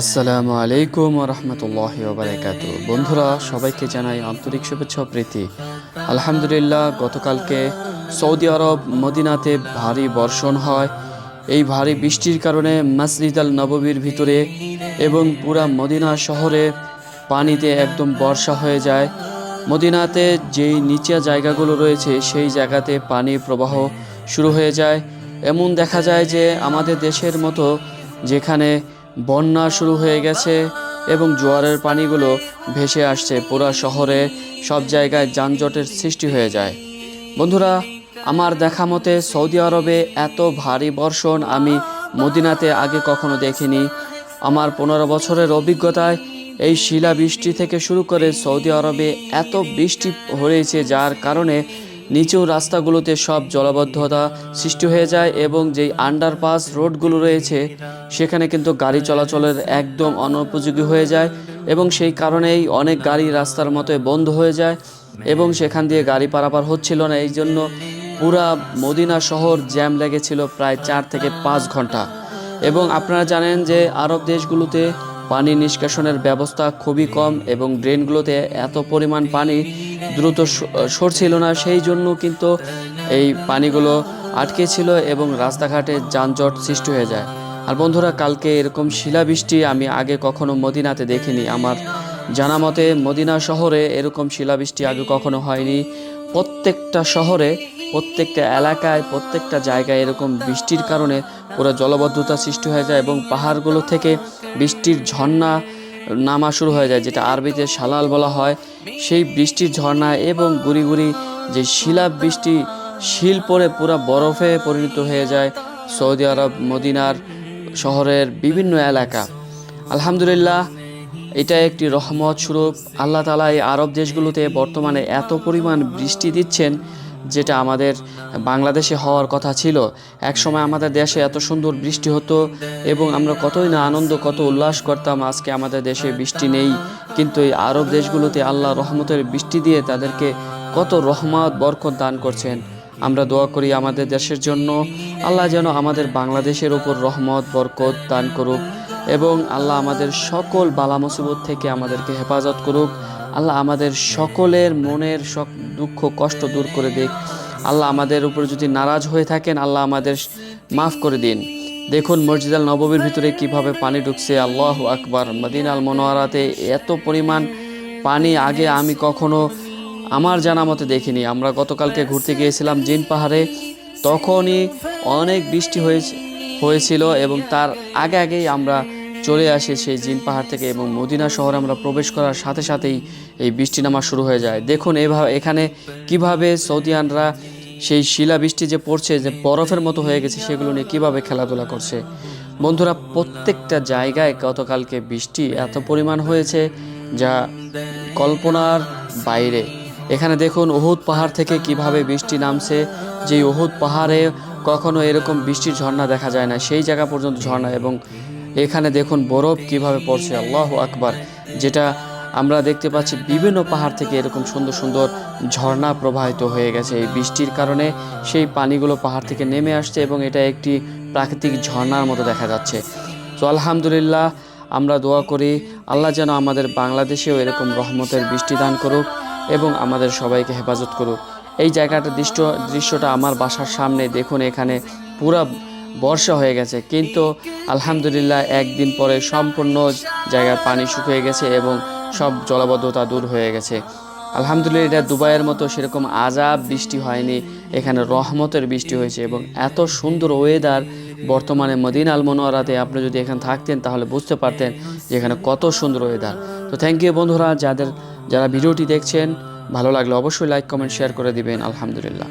আসসালামু আলাইকুম রহমতুল্লাহ বারাকাতু বন্ধুরা, সবাইকে জানাই আন্তরিক শুভেচ্ছা প্রীতি। আলহামদুলিল্লাহ, গতকালকে সৌদি আরব মদিনাতে ভারী বর্ষণ হয়। এই ভারী বৃষ্টির কারণে মসজিদ আল নববীর ভিতরে এবং পুরা মদিনা শহরে পানিতে একদম বর্ষা হয়ে যায়। মদিনাতে যেই নিচে জায়গাগুলো রয়েছে, সেই জায়গাতে পানির প্রবাহ শুরু হয়ে যায়। এমন দেখা যায় যে আমাদের দেশের মতো যেখানে বন্যা শুরু হয়ে গেছে এবং জোয়ারের পানিগুলো ভেসে আসছে পুরো শহরে। সব জায়গায় যানজটের সৃষ্টি হয়ে যায়। বন্ধুরা, আমার দেখা মতে সৌদি আরবে এত ভারী বর্ষণ আমি মদিনাতে আগে কখনো দেখিনি। আমার পনেরো বছরের অভিজ্ঞতায় এই শিলা বৃষ্টি থেকে শুরু করে সৌদি আরবে এত বৃষ্টি হয়েছে যার কারণে নিচু রাস্তাগুলোতে সব জলাবদ্ধতা সৃষ্টি হয়ে যায় এবং যেই আন্ডারপাস রোডগুলো রয়েছে, সেখানে কিন্তু গাড়ি চলাচলের একদম অনুপযোগী হয়ে যায় এবং সেই কারণেই অনেক গাড়ি রাস্তার মতোই বন্ধ হয়ে যায় এবং সেখান দিয়ে গাড়ি পারাপার হচ্ছিল না। এই জন্য পুরা মদিনা শহর জ্যাম লেগেছিল প্রায় চার থেকে পাঁচ ঘণ্টা। এবং আপনারা জানেন যে আরব দেশগুলোতে পানি নিষ্কাশনের ব্যবস্থা খুবই কম এবং ড্রেনগুলোতে এত পরিমাণ পানি দ্রুত সরছিল না। সেই জন্য কিন্তু এই পানিগুলো আটকে ছিল এবং রাস্তাঘাটে যানজট সৃষ্টি হয়ে যায়। আর বন্ধুরা, কালকে এরকম শিলাবৃষ্টি আমি আগে কখনো মদিনাতে দেখিনি। আমার জানা মতে মদিনা শহরে এরকম শিলাবৃষ্টি আগে কখনো হয়নি। প্রত্যেকটা শহরে প্রত্যেকটা এলাকায়, প্রত্যেকটা জায়গায় এরকম বৃষ্টির কারণে পুরো জলবদ্ধতা সৃষ্টি হয়ে যায় এবং পাহাড়গুলো থেকে বৃষ্টির ঝর্ণা নামা শুরু হয়ে যায়, যেটা আরবিতে সালাল বলা হয়। সেই বৃষ্টির ঝর্ণা এবং গুড়ি গুড়ি যে শিলা বৃষ্টি শিল পরে পুরো বরফে পরিণত হয়ে যায় সৌদি আরব মদিনার শহরের বিভিন্ন এলাকা। আলহামদুলিল্লাহ, এটা একটি রহমত স্বরূপ। আল্লাহ তালা এই আরব দেশগুলোতে বর্তমানে এত পরিমাণ বৃষ্টি দিচ্ছেন যেটা আমাদের বাংলাদেশে হওয়ার কথা ছিল। একসময় আমাদের দেশে এত সুন্দর বৃষ্টি হতো এবং আমরা কতই না আনন্দ, কত উল্লাস করতাম, আজকে আমাদের দেশে বৃষ্টি নেই। কিন্তু এই আরব দেশগুলোতে আল্লাহ রহমতের বৃষ্টি দিয়ে তাদেরকে কত রহমত, বরকত দান করছেন। আমরা দোয়া করি আমাদের দেশের জন্য। আল্লাহ যেন আমাদের বাংলাদেশের ওপর রহমত, বরকত দান করুক এবং আল্লাহ আমাদের সকল বালা মুসিবত থেকে আমাদেরকে হেফাজত করুক। আল্লাহ আমাদের সকলের মনের সক দুঃখ, কষ্ট দূর করে দিক। আল্লাহ আমাদের উপর যদি নারাজ হয়ে থাকেন, আল্লাহ আমাদের মাফ করে দিন। দেখুন মসজিদ আল নববীর ভিতরে কীভাবে পানি ঢুকছে। আল্লাহ আকবার। মদিন আল মনোয়ারাতে এত পরিমাণ পানি আগে আমি কখনো আমার জানা মতে দেখিনি। আমরা গতকালকে ঘুরতে গিয়েছিলাম জিন পাহাড়ে। তখনই অনেক বৃষ্টি হয়েছে, হয়েছিল এবং তার আগে আগেই আমরা চলে আসে সেই জিন পাহাড় থেকে এবং মদিনা শহরে আমরা প্রবেশ করার সাথে সাথেই এই বৃষ্টি নামা শুরু হয়ে যায়। দেখুন এভাবে এখানে কীভাবে সৌদিয়ানরা সেই শিলা বৃষ্টি যে পড়ছে, যে বরফের মতো হয়ে গেছে, সেগুলো নিয়ে কীভাবে খেলাধুলা করছে। বন্ধুরা, প্রত্যেকটা জায়গায় গতকালকে বৃষ্টি এত পরিমাণ হয়েছে যা কল্পনার বাইরে। এখানে দেখুন ওহুদ পাহাড় থেকে কীভাবে বৃষ্টি নামছে যে ওহুদ পাহাড়ে কখনো এরকম বৃষ্টির ঝর্ণা দেখা যায় না। সেই জায়গা পর্যন্ত ঝর্ণা এবং এখানে দেখুন বরফ কীভাবে পড়ছে, আল্লাহ আকবার, যেটা আমরা দেখতে পাচ্ছি বিভিন্ন পাহাড় থেকে এরকম সুন্দর সুন্দর ঝর্ণা প্রবাহিত হয়ে গেছে। এই বৃষ্টির কারণে সেই পানিগুলো পাহাড় থেকে নেমে আসছে এবং এটা একটি প্রাকৃতিক ঝর্ণার মতো দেখা যাচ্ছে। তো আলহামদুলিল্লাহ, আমরা দোয়া করি আল্লাহ যেন আমাদের বাংলাদেশেও এরকম রহমতের বৃষ্টি দান করুক এবং আমাদের সবাইকে হেফাজত করুক। এই জায়গাটা দৃশ্য দৃশ্যটা আমার বাসার সামনে, দেখুন এখানে পুরা বর্ষা হয়ে গেছে। কিন্তু আলহামদুলিল্লাহ একদিন পরে সম্পূর্ণ জায়গার পানি শুকিয়ে গেছে এবং সব জলাবদ্ধতা দূর হয়ে গেছে। আলহামদুলিল্লাহ এটা দুবাইয়ের মতো সেরকম আজাব বৃষ্টি হয়নি। এখানে রহমতের বৃষ্টি হয়েছে এবং এত সুন্দর ওয়েদার বর্তমানে মদিন আল মনোয়ারাতে আপনি যদি এখানে থাকতেন তাহলে বুঝতে পারতেন যে এখানে কত সুন্দর ওয়েদার তো থ্যাংক ইউ বন্ধুরা, যাদের, যারা ভিডিওটি দেখছেন, ভালো লাগলে অবশ্যই লাইক কমেন্ট শেয়ার করে দিবেন। আলহামদুলিল্লাহ।